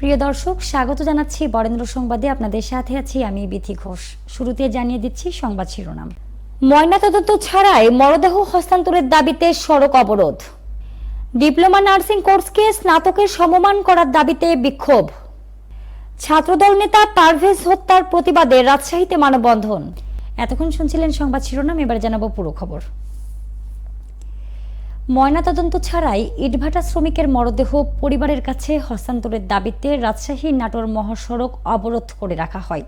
প্রিয় দর্শক, স্বাগত জানাচ্ছি বরেন্দ্র সংবাদে। আপনাদের সাথে আছি আমি বিথি ঘোষ। শুরুতে জানিয়ে দিচ্ছি সংবাদ শিরোনাম। ময়নাতদন্ত ছাড়াই মরদেহ হস্তান্তরের দাবিতে সড়ক অবরোধ। ডিপ্লোমা নার্সিং কোর্সকে স্নাতকের সমমান করার দাবিতে বিক্ষোভ। ছাত্রদল নেতা পারভেজ হত্যার প্রতিবাদে রাজশাহীতে মানববন্ধন। এতক্ষণ শুনছিলেন সংবাদ শিরোনাম, এবার জানাব পুরো খবর। ময়নাতদন্ত ছাড়াই ইটভাটা শ্রমিকের মরদেহ পরিবারের কাছে হস্তান্তরের দাবিতে রাজশাহী নাটোর মহাসড়ক অবরোধ করে রাখা হয়।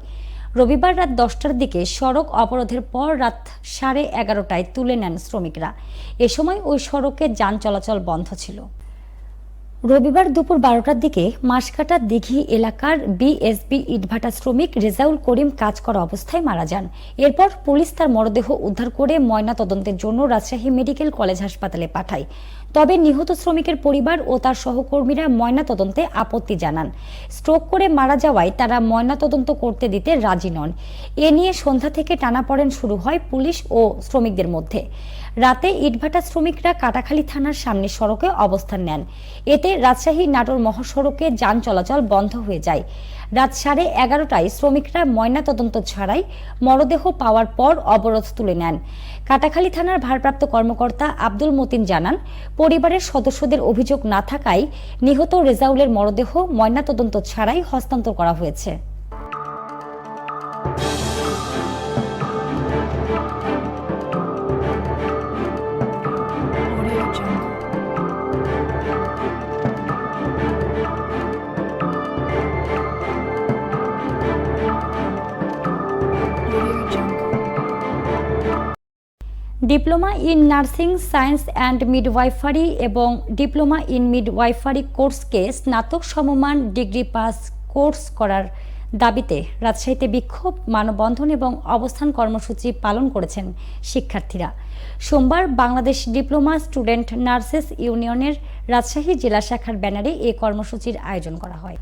রবিবার রাত দশটার দিকে সড়ক অবরোধের পর রাত সাড়ে এগারোটায় তুলে নেন শ্রমিকরা। এ সময় ওই সড়কে যান চলাচল বন্ধ ছিল। রবিবার দুপুর বারোটার দিকে মাসকাটা দিঘি এলাকার বিএসবি ইটভাটা শ্রমিক রেজাউল করিম কাজ করা অবস্থায় মারা যান। এরপর পুলিশ তার মরদেহ উদ্ধার করে ময়না তদন্তের জন্য রাজশাহী মেডিকেল কলেজ হাসপাতালে পাঠায়। তবে নিহত শ্রমিকের পরিবার ও তার সহকর্মীরা ময়না তদন্তে আপত্তি জানান। স্ট্রোক করে মারা যাওয়ায় তারা ময়না তদন্ত করতে দিতে রাজি নন। এ নিয়ে সন্ধ্যা থেকে টানাপড়েন শুরু হয় পুলিশ ও শ্রমিকদের মধ্যে। রাতে ইটভাটা শ্রমিকরা কাটাখালী থানার সামনে সড়কে অবস্থান নেন। এতে রাজশাহী নাটোর মহাসড়কে যান চলাচল বন্ধ হয়ে যায়। রাত সাড়ে এগারোটায় শ্রমিকরা ময়না তদন্ত ছাড়াই মরদেহ পাওয়ার পর অবরোধ তুলে নেন। কাটাখালী থানার ভারপ্রাপ্ত কর্মকর্তা আব্দুল মতিন জানান পরিবারের সদস্যদের অভিযোগ না থাকায় নিহত রেজাউলের মরদেহ ময়নাতদন্ত ছাড়াই হস্তান্তর করা হয়েছে। Diploma in nursing, science and midwifery এবং ডিপ্লোমা ইন মিডওয়াইফারি কোর্সকে স্নাতক সমমান ডিগ্রি পাস কোর্স করার দাবিতে রাজশাহীতে বিক্ষোভ, মানববন্ধন এবং অবস্থান কর্মসূচি পালন করেছেন শিক্ষার্থীরা। সোমবার বাংলাদেশ ডিপ্লোমা স্টুডেন্ট নার্সেস ইউনিয়নের রাজশাহী জেলা শাখার ব্যানারে এই কর্মসূচির আয়োজন করা হয়।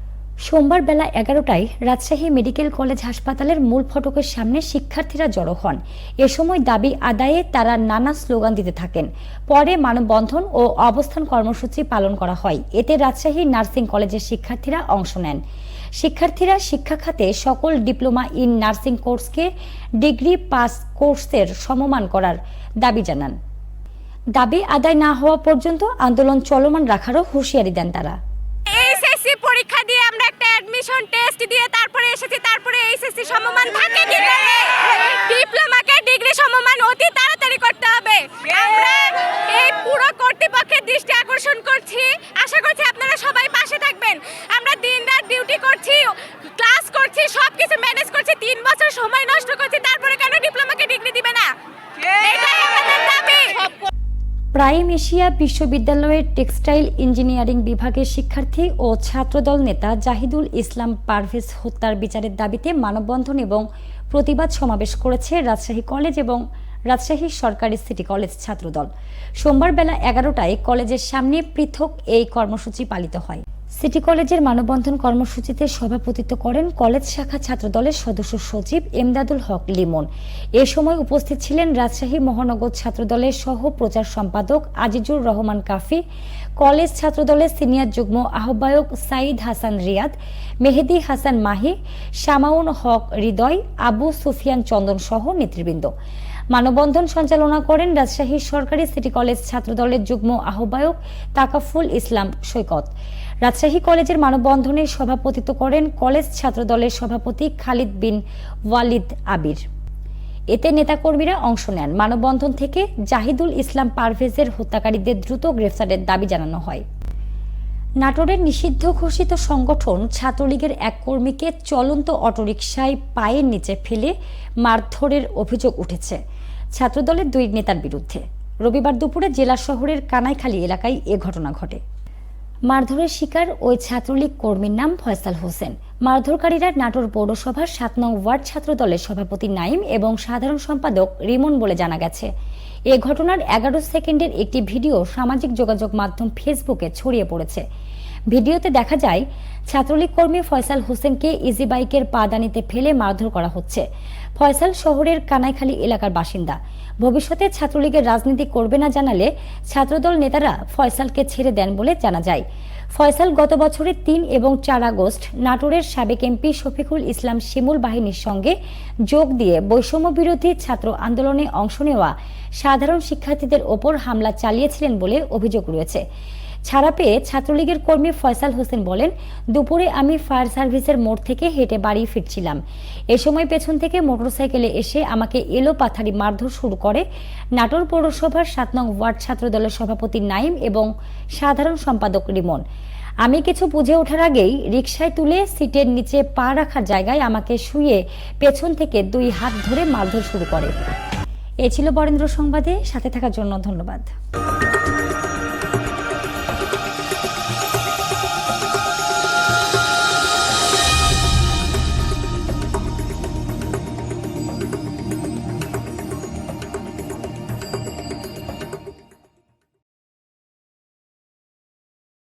সোমবার বেলা এগারোটায় রাজশাহী মেডিকেল কলেজ হাসপাতালের মূল ফটকের সামনে শিক্ষার্থীরা জড়ো হন। এ সময় দাবি আদায়ে তারা নানা স্লোগান দিতে থাকেন। পরে মানববন্ধন ও অবস্থান কর্মসূচি পালন করা হয়। এতে রাজশাহী নার্সিং কলেজের শিক্ষার্থীরা অংশ নেন। শিক্ষার্থীরা শিক্ষা খাতে সকল ডিপ্লোমা ইন নার্সিং কোর্সকে ডিগ্রি পাস কোর্সের সমমান করার দাবি জানান। দাবি আদায় না হওয়া পর্যন্ত আন্দোলন চলমান রাখারও হুঁশিয়ারি দেন তারা। টেস্ট দিয়ে তারপরে এসেছি তারপরে এইচএসসি সমমান থাকে কি করে ডিপ্লোমাকে ডিগ্রি সমমান অতি তাড়াতাড়ি করতে হবে আমরা এই পুরো কর্তৃপক্ষের দৃষ্টি আকর্ষণ করছি আশা করছি আপনারা সবাই পাশে থাকবেন আমরা দিনরাত ডিউটি করছি ক্লাস করছি সবকিছু ম্যানেজ করছি তিন বছর সময় নষ্ট করছি তারপরে কেন ডিপ্লোমাকে ডিগ্রি দিবে না এটাই আমাদের দাবি প্রাইম এশিয়া বিশ্ববিদ্যালয়ের টেক্সটাইল ইঞ্জিনিয়ারিং বিভাগের শিক্ষার্থী ও ছাত্রদল নেতা জাহিদুল ইসলাম পারভেজ হত্যার বিচারের দাবিতে মানববন্ধন এবং প্রতিবাদ সমাবেশ করেছে রাজশাহী কলেজ এবং রাজশাহী সরকারি সিটি কলেজ ছাত্রদল। সোমবার বেলা এগারোটায় কলেজের সামনে পৃথক এই কর্মসূচি পালিত হয়। সিটি কলেজের মানববন্ধন কর্মসূচিতে সভাপতিত্ব করেন কলেজ শাখা ছাত্রদলের সদস্য সচিব এমদাদুল হক লিমন। এ সময় উপস্থিত ছিলেন রাজশাহী মহানগর ছাত্রদলের সহ প্রচার সম্পাদক আজিজুর রহমান কাফি, কলেজ ছাত্রদলের সিনিয়র যুগ্ম আহ্বায়ক সাইদ হাসান রিয়াদ, মেহেদি হাসান মাহি, শামাউন হক হৃদয়, আবু সুফিয়ান চন্দন সহ নেতৃবৃন্দ। মানববন্ধন সঞ্চালনা করেন রাজশাহী সরকারি সিটি কলেজ ছাত্রদলের যুগ্ম আহ্বায়ক তাকাফুল ইসলাম সৈকত। রাজশাহী কলেজের মানববন্ধনে সভাপতিত্ব করেন কলেজ ছাত্রদলের সভাপতি খালিদ বিন ওয়ালিদ আবির। এতে নেতাকর্মীরা অংশ নেন। মানববন্ধন থেকে জাহিদুল ইসলাম পারভেজের হত্যাকারীদের দ্রুত গ্রেফতারের দাবি জানানো হয়। নাটোরের নিষিদ্ধ ঘোষিত সংগঠন ছাত্রলীগের এক কর্মীকে চলন্ত অটোরিকশায় পায়ের নিচে ফেলে মারধরের অভিযোগ উঠেছে। ছাত্রদলের দুই নেতার বিরুদ্ধে। রবিবার দুপুরে জেলা শহরের কানাইখালী এলাকায় এ ঘটনা ঘটে। মারধরের শিকার ওই ছাত্রলীগ কর্মীর নাম ফয়সাল হোসেন। মারধরকারীরা নাটোর পৌরসভার সাত নং ওয়ার্ড ছাত্রদলের সভাপতি নাইম এবং সাধারণ সম্পাদক রিমন বলে জানা গেছে। এ ঘটনার এগারো সেকেন্ডের একটি ভিডিও সামাজিক যোগাযোগ মাধ্যম ফেসবুকে ছড়িয়ে পড়েছে। ভিডিওতে দেখা যায়, ছাত্রলীগ কর্মী ফয়সাল হোসেনকে ইজি বাইকের পাদানিতে ফেলে মারধর করা হচ্ছে। ফয়সাল শহরের কানাইখালী এলাকার বাসিন্দা। ভবিষ্যতে ছাত্রলীগের রাজনীতি করবে না জানালে ছাত্রদল নেতারা ফয়সালকে ছেড়ে দেন বলে জানা যায়। ফয়সাল গত বছরের তিন এবং চার আগস্ট নাটোরের সাবেক এমপি শফিকুল ইসলাম শিমুল বাহিনীর সঙ্গে যোগ দিয়ে বৈষম্য বিরোধী ছাত্র আন্দোলনে অংশ নেওয়া সাধারণ শিক্ষার্থীদের ওপর হামলা চালিয়েছিলেন বলে অভিযোগ রয়েছে। ছাড়া পেয়ে ছাত্রলীগের কর্মী ফয়সাল হোসেন বলেন, দুপুরে আমি ফায়ার সার্ভিসের মোড় থেকে হেঁটে বাড়ি ফিরছিলাম। এ সময় পেছন থেকে মোটরসাইকেলে এসে আমাকে এলো পাথারি মারধর শুরু করে। নাটোর পৌরসভার সাত নং ওয়ার্ড ছাত্রদলের সভাপতি নাইম এবং সাধারণ সম্পাদক রিমন। আমি কিছু বুঝে ওঠার আগেই রিকশায় তুলে সিটের নিচে পা রাখার জায়গায় আমাকে শুয়ে পেছন থেকে দুই হাত ধরে মারধর শুরু করে। এ ছিল বরেন্দ্র সংবাদে, সাথে থাকার জন্য ধন্যবাদ।